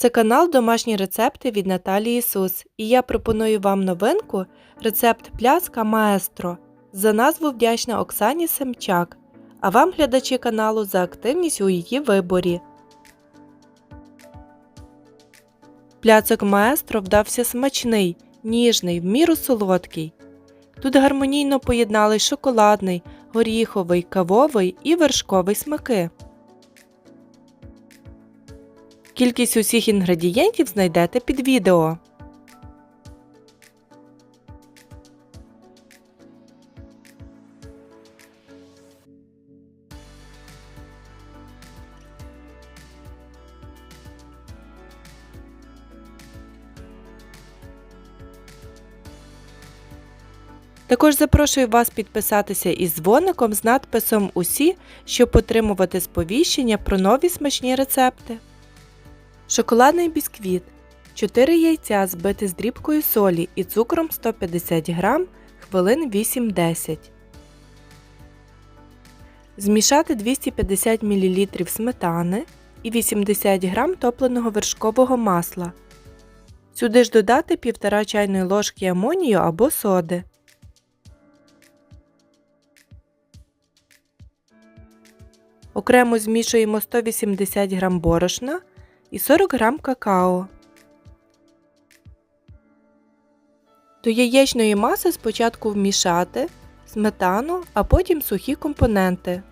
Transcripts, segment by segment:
Це канал Домашні рецепти від Наталії Сус, і я пропоную вам новинку рецепт пляска маестро. За назву вдячна Оксані Семчак, а вам, глядачі каналу, за активність у її виборі. Пляцок маестро вдався смачний, ніжний, в міру солодкий. Тут гармонійно поєднались шоколадний, горіховий, кавовий і вершковий смаки. Кількість усіх інгредієнтів знайдете під відео. Також запрошую вас підписатися із дзвоником з надписом Усі, щоб отримувати сповіщення про нові смачні рецепти. Шоколадний бісквіт. 4 яйця збити з дрібкою солі і цукром 150 г хвилин 8-10. Змішати 250 мл сметани і 80 г топленого вершкового масла. Сюди ж додати 1,5 чайної ложки амонію або соди. Окремо змішуємо 180 г борошна і 40 грам какао. До яєчної маси спочатку вмішати сметану, а потім сухі компоненти.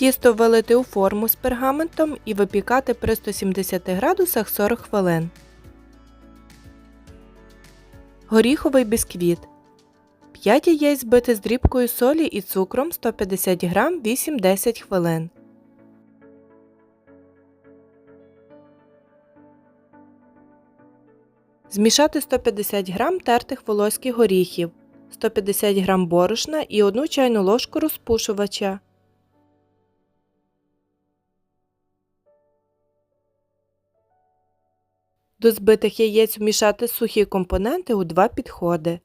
Тісто вилити у форму з пергаментом і випікати при 170 градусах 40 хвилин. Горіховий бісквіт. 5 яєць збити з дрібкою солі і цукром 150 г 8-10 хвилин. Змішати 150 г тертих волоських горіхів, 150 г борошна і 1 чайну ложку розпушувача. До збитих яєць вмішати сухі компоненти у два підходи.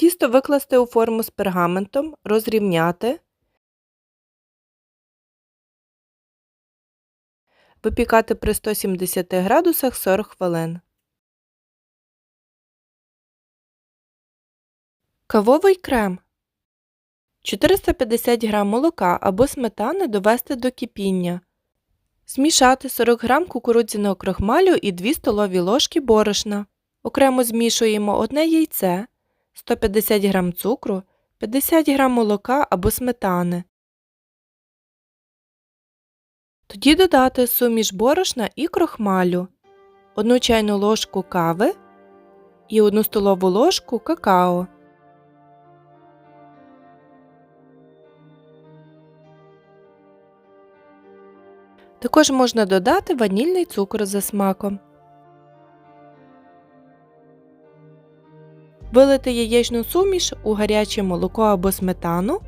Тісто викласти у форму з пергаментом, розрівняти, випікати при 170 градусах 40 хвилин. Кавовий крем 450 г молока або сметани довести до кипіння. Змішати 40 г кукурудзяного крохмалю і 2 столові ложки борошна. Окремо змішуємо одне яйце. 150 г цукру, 50 г молока або сметани. Тоді додати суміш борошна і крохмалю, 1 чайну ложку кави і 1 столову ложку какао. Також можна додати ванільний цукор за смаком. Вилити яєчну суміш у гаряче молоко або сметану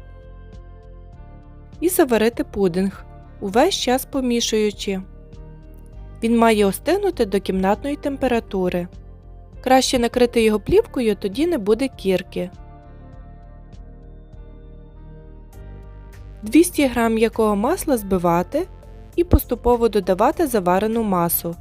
і заварити пудинг, увесь час помішуючи. Він має остигнути до кімнатної температури. Краще накрити його плівкою, тоді не буде кірки. 200 г м'якого масла збивати і поступово додавати заварену масу.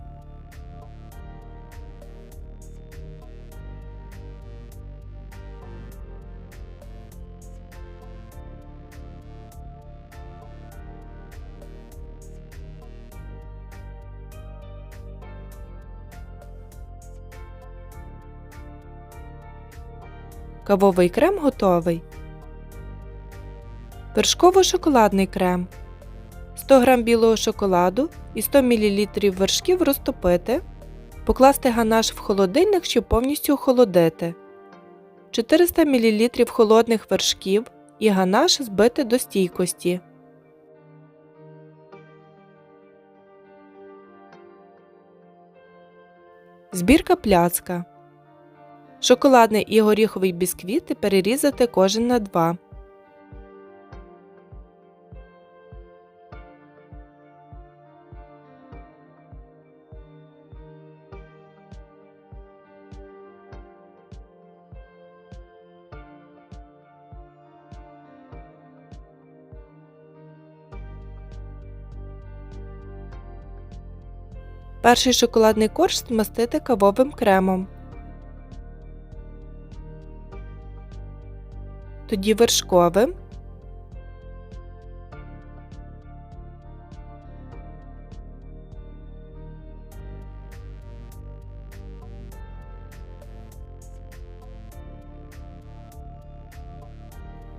Кавовий крем готовий. Вершково-шоколадний крем 100 г білого шоколаду і 100 мл вершків розтопити, покласти ганаш в холодильник, щоб повністю охолодити. 400 мл холодних вершків і ганаш збити до стійкості. Збірка пляцка. Шоколадний і горіховий бісквіти перерізати кожен на два. Перший шоколадний корж змастити кавовим кремом. Тоді вершковим.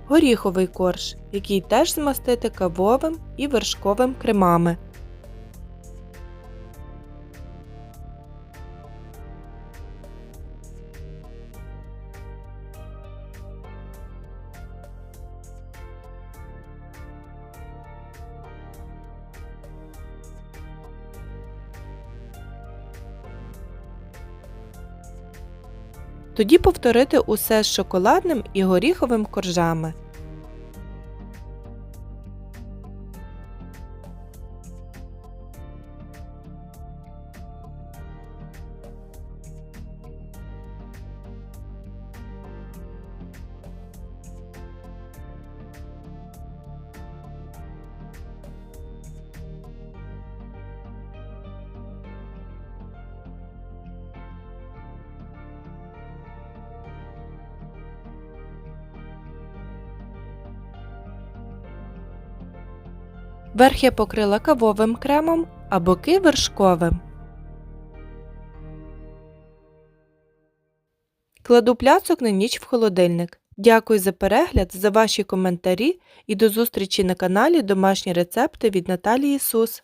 Горіховий корж, який теж змастити кавовим і вершковим кремами. Тоді повторити усе з шоколадним і горіховим коржами. Верх я покрила кавовим кремом, а боки вершковим. Кладу пляцок на ніч в холодильник. Дякую за перегляд, за ваші коментарі і до зустрічі на каналі Домашні рецепти від Наталії Сус.